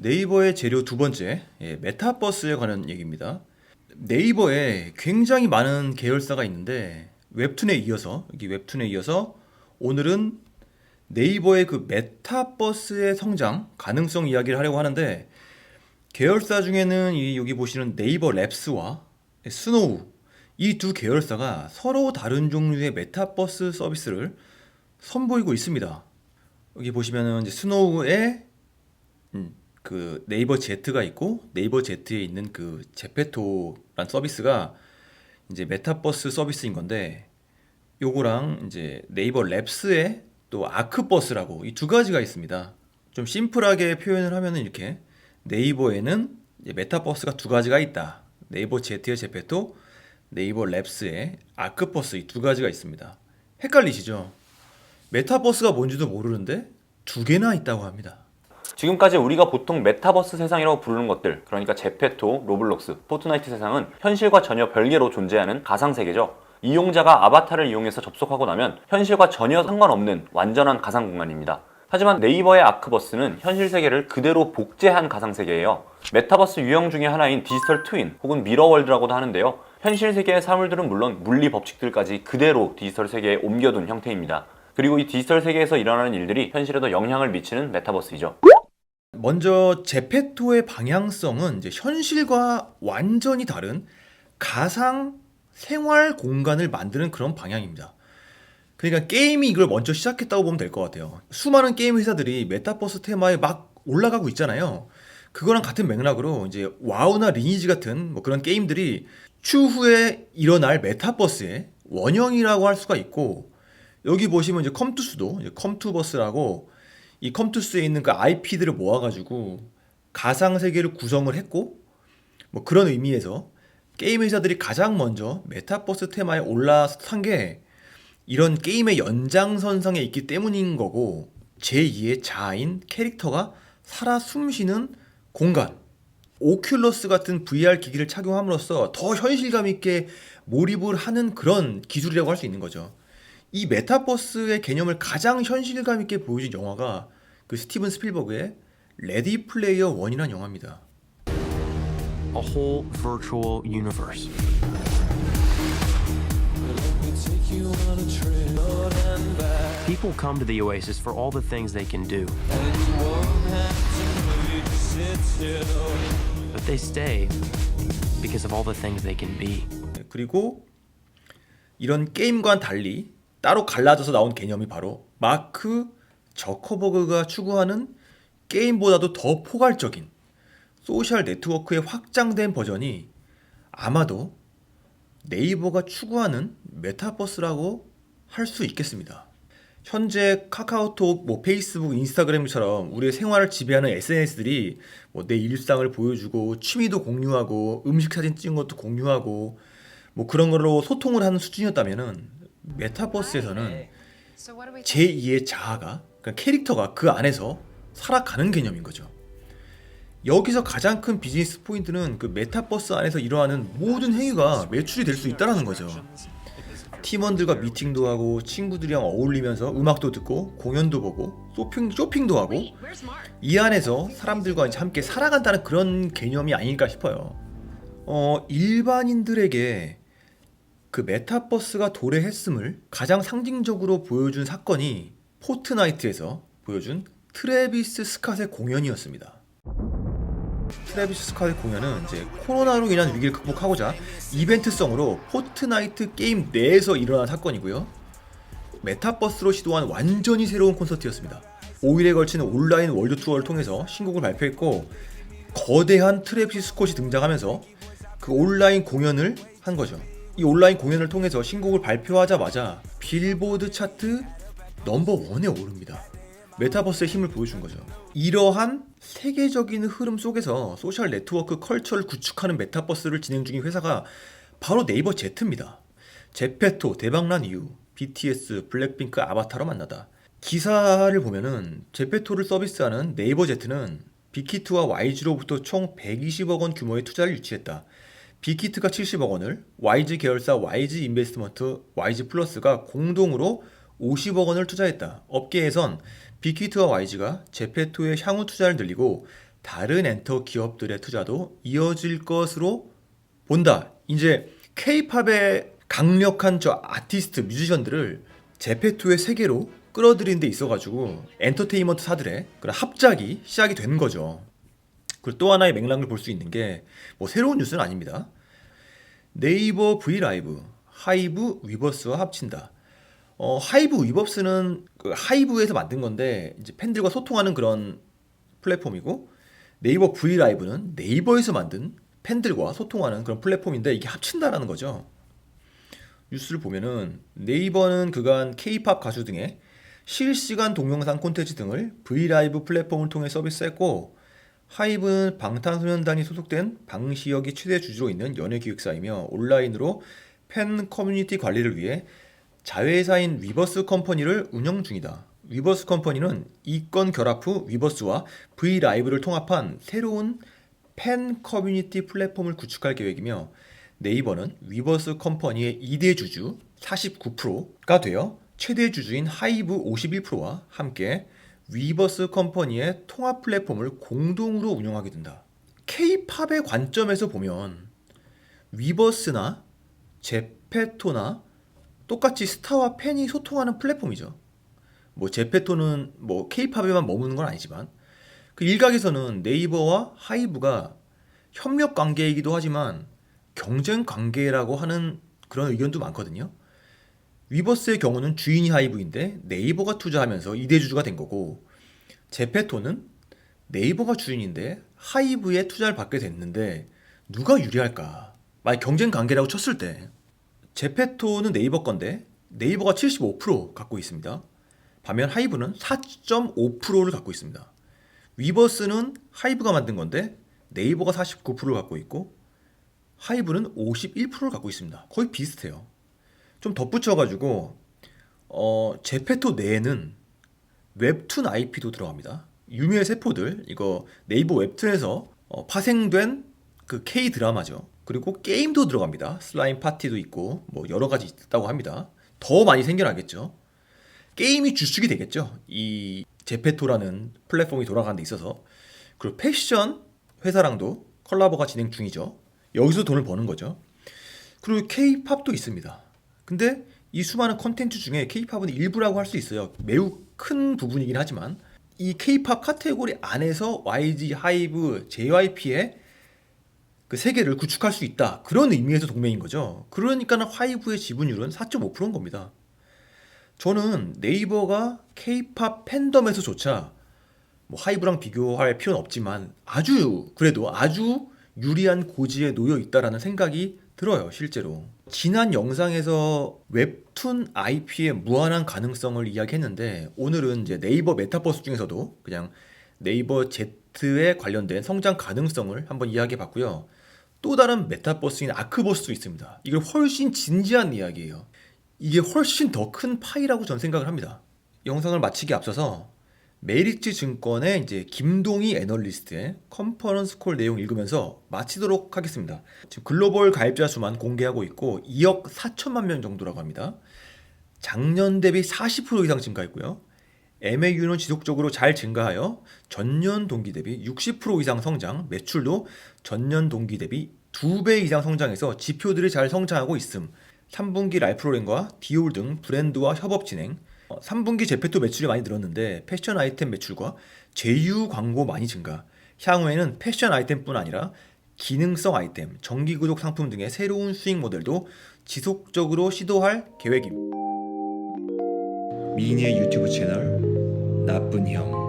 네이버의 재료 두 번째, 예, 메타버스에 관한 얘기입니다. 네이버에 굉장히 많은 계열사가 있는데 웹툰에 이어서 여기 웹툰에 이어서 오늘은 네이버의 그 메타버스의 성장 가능성 이야기를 하려고 하는데 계열사 중에는 이 여기 보시는 네이버 랩스와 스노우 이 두 계열사가 서로 다른 종류의 메타버스 서비스를 선보이고 있습니다. 여기 보시면은 이제 스노우의 음, 그 네이버 Z가 있고 네이버 Z에 있는 그 제페토란 서비스가 이제 메타버스 서비스인 건데 요거랑 이제 네이버 랩스의 또 아크버스라고 이 두 가지가 있습니다. 좀 심플하게 표현을 하면은 이렇게 네이버에는 메타버스가 두 가지가 있다. 네이버 Z의 제페토, 네이버 랩스의 아크버스 이 두 가지가 있습니다. 헷갈리시죠? 메타버스가 뭔지도 모르는데 두 개나 있다고 합니다. 지금까지 우리가 보통 메타버스 세상이라고 부르는 것들, 그러니까 제페토, 로블록스, 포트나이트 세상은 현실과 전혀 별개로 존재하는 가상세계죠. 이용자가 아바타를 이용해서 접속하고 나면 현실과 전혀 상관없는 완전한 가상 공간입니다. 하지만 네이버의 아크버스는 현실 세계를 그대로 복제한 가상 세계예요. 메타버스 유형 중에 하나인 디지털 트윈 혹은 미러월드라고도 하는데요. 현실 세계의 사물들은 물론 물리 법칙들까지 그대로 디지털 세계에 옮겨둔 형태입니다. 그리고 이 디지털 세계에서 일어나는 일들이 현실에도 영향을 미치는 메타버스이죠. 먼저 제페토의 방향성은 이제 현실과 완전히 다른 가상 생활 공간을 만드는 그런 방향입니다. 그러니까 게임이 이걸 먼저 시작했다고 보면 될 것 같아요. 수많은 게임 회사들이 메타버스 테마에 막 올라가고 있잖아요. 그거랑 같은 맥락으로 이제 와우나 리니지 같은 뭐 그런 게임들이 추후에 일어날 메타버스의 원형이라고 할 수가 있고 여기 보시면 이제 컴투스도 컴투버스라고 이 컴투스에 있는 그 IP들을 모아가지고 가상 세계를 구성을 했고 뭐 그런 의미에서 게임 회사들이 가장 먼저 메타버스 테마에 올라선 게 이런 게임의 연장선상에 있기 때문인 거고 제2의 자아인 캐릭터가 살아 숨쉬는 공간 오큘러스 같은 VR 기기를 착용함으로써 더 현실감 있게 몰입을 하는 그런 기술이라고 할 수 있는 거죠. 이 메타버스의 개념을 가장 현실감 있게 보여준 영화가 그 스티븐 스필버그의 레디 플레이어 1이라는 영화입니다. a whole virtual universe. People come to the Oasis for all the things they can do. But they stay because of all the things they can be. 네, 그리고 이런 게임과는 달리 따로 갈라져서 나온 개념이 바로 마크 저커버그가 추구하는 게임보다도 더 포괄적인 소셜 네트워크의 확장된 버전이 아마도 네이버가 추구하는 메타버스라고 할 수 있겠습니다. 현재 카카오톡, 뭐 페이스북, 인스타그램처럼 우리의 생활을 지배하는 SNS들이 뭐 내 일상을 보여주고 취미도 공유하고 음식 사진 찍은 것도 공유하고 뭐 그런 걸로 소통을 하는 수준이었다면은 메타버스에서는 제2의 자아가 그러니까 캐릭터가 그 안에서 살아가는 개념인 거죠. 여기서 가장 큰 비즈니스 포인트는 그 메타버스 안에서 일어나는 모든 행위가 매출이 될 수 있다라는 거죠. 팀원들과 미팅도 하고 친구들이랑 어울리면서 음악도 듣고 공연도 보고 쇼핑, 쇼핑도 하고 이 안에서 사람들과 함께 살아간다는 그런 개념이 아닐까 싶어요. 어, 일반인들에게 그 메타버스가 도래했음을 가장 상징적으로 보여준 사건이 포트나이트에서 보여준 트래비스 스캇의 공연이었습니다. 트래비스 스캇의 공연은 이제 코로나로 인한 위기를 극복하고자 이벤트성으로 포트나이트 게임 내에서 일어난 사건이고요. 메타버스로 시도한 완전히 새로운 콘서트였습니다. 5일에 걸치는 온라인 월드 투어를 통해서 신곡을 발표했고 거대한 트래비스 스콧이 등장하면서 그 온라인 공연을 한 거죠. 이 온라인 공연을 통해서 신곡을 발표하자마자 빌보드 차트 넘버 원에 오릅니다. 메타버스의 힘을 보여준 거죠. 이러한 세계적인 흐름 속에서 소셜 네트워크 컬처를 구축하는 메타버스를 진행 중인 회사가 바로 네이버 Z입니다. 제페토 대박난 이유, BTS, 블랙핑크 아바타로 만나다. 기사를 보면은 제페토를 서비스하는 네이버 Z는 빅히트와 YG로부터 총 120억 원 규모의 투자를 유치했다. 빅히트가 70억 원을, YG 계열사 YG 인베스트먼트, YG 플러스가 공동으로 50억 원을 투자했다. 업계에선 빅히트와 YG가 제페토의 향후 투자를 늘리고 다른 엔터 기업들의 투자도 이어질 것으로 본다. 이제 K-팝의 강력한 저 아티스트 뮤지션들을 제페토의 세계로 끌어들이는 데 있어가지고 엔터테인먼트사들의 그런 합작이 시작이 된 거죠. 그리고 또 하나의 맥락을 볼 수 있는 게 뭐 새로운 뉴스는 아닙니다. 네이버 V 라이브 하이브 위버스와 합친다. 어, 하이브 위버스는 그 하이브에서 만든 건데 이제 팬들과 소통하는 그런 플랫폼이고 네이버 V 라이브는 네이버에서 만든 팬들과 소통하는 그런 플랫폼인데 이게 합친다라는 거죠. 뉴스를 보면은 네이버는 그간 K-팝 가수 등의 실시간 동영상 콘텐츠 등을 브이라이브 플랫폼을 통해 서비스했고 하이브는 방탄소년단이 소속된 방시혁이 최대 주주로 있는 연예 기획사이며 온라인으로 팬 커뮤니티 관리를 위해 자회사인 위버스 컴퍼니를 운영 중이다. 위버스 컴퍼니는 이건 결합 후 위버스와 브이라이브를 통합한 새로운 팬 커뮤니티 플랫폼을 구축할 계획이며 네이버는 위버스 컴퍼니의 2대 주주 49%가 되어 최대 주주인 하이브 51%와 함께 위버스 컴퍼니의 통합 플랫폼을 공동으로 운영하게 된다. K-팝의 관점에서 보면 위버스나 제페토나 똑같이 스타와 팬이 소통하는 플랫폼이죠. 뭐 제페토는 뭐 K-팝에만 머무는 건 아니지만 그 일각에서는 네이버와 하이브가 협력 관계이기도 하지만 경쟁 관계라고 하는 그런 의견도 많거든요. 위버스의 경우는 주인이 하이브인데 네이버가 투자하면서 2대 주주가 된 거고 제페토는 네이버가 주인인데 하이브에 투자를 받게 됐는데 누가 유리할까? 만약 경쟁 관계라고 쳤을 때 제페토는 네이버 건데 네이버가 75% 갖고 있습니다. 반면 하이브는 4.5%를 갖고 있습니다. 위버스는 하이브가 만든 건데 네이버가 49%를 갖고 있고 하이브는 51%를 갖고 있습니다. 거의 비슷해요. 좀 덧붙여가지고 어, 제페토 내에는 웹툰 IP도 들어갑니다. 유미의 세포들 이거 네이버 웹툰에서 어, 파생된 그 K 드라마죠. 그리고 게임도 들어갑니다. 슬라임 파티도 있고 뭐 여러 가지 있다고 합니다. 더 많이 생겨나겠죠. 게임이 주축이 되겠죠. 이 제페토라는 플랫폼이 돌아가는 데 있어서 그리고 패션 회사랑도 컬라보가 진행 중이죠. 여기서 돈을 버는 거죠. 그리고 K-팝도 있습니다. 근데 이 수많은 컨텐츠 중에 K-팝은 일부라고 할 수 있어요. 매우 큰 부분이긴 하지만 이 K-팝 카테고리 안에서 YG, 하이브, JYP의 그 세계를 구축할 수 있다. 그런 의미에서 동맹인 거죠. 그러니까는 하이브의 지분율은 4.5%인 겁니다. 저는 네이버가 K-팝 팬덤에서조차 뭐 하이브랑 비교할 필요는 없지만 아주 그래도 아주 유리한 고지에 놓여 있다라는 생각이 들어요, 실제로. 지난 영상에서 웹툰 IP의 무한한 가능성을 이야기했는데 오늘은 이제 네이버 메타버스 중에서도 그냥 네이버 Z에 관련된 성장 가능성을 한번 이야기해 봤고요. 또 다른 메타버스인 아크버스도 있습니다. 이게 훨씬 진지한 이야기예요. 이게 훨씬 더 큰 파이라고 전 생각을 합니다. 영상을 마치기 앞서서 메리츠 증권의 이제 김동희 애널리스트의 컨퍼런스 콜 내용 읽으면서 마치도록 하겠습니다. 지금 글로벌 가입자 수만 공개하고 있고 2억 4천만 명 정도라고 합니다. 작년 대비 40% 이상 증가했고요. MAU는 지속적으로 잘 증가하여 전년 동기 대비 60% 이상 성장, 매출도 전년 동기 대비 2배 이상 성장해서 지표들이 잘 성장하고 있음. 3분기 랄프로렌과 디올 등 브랜드와 협업 진행. 3분기 제페토 매출이 많이 늘었는데 패션 아이템 매출과 제휴 광고 많이 증가. 향후에는 패션 아이템뿐 아니라 기능성 아이템, 정기 구독 상품 등의 새로운 수익 모델도 지속적으로 시도할 계획입니다. 미니의 유튜브 채널 나쁜 형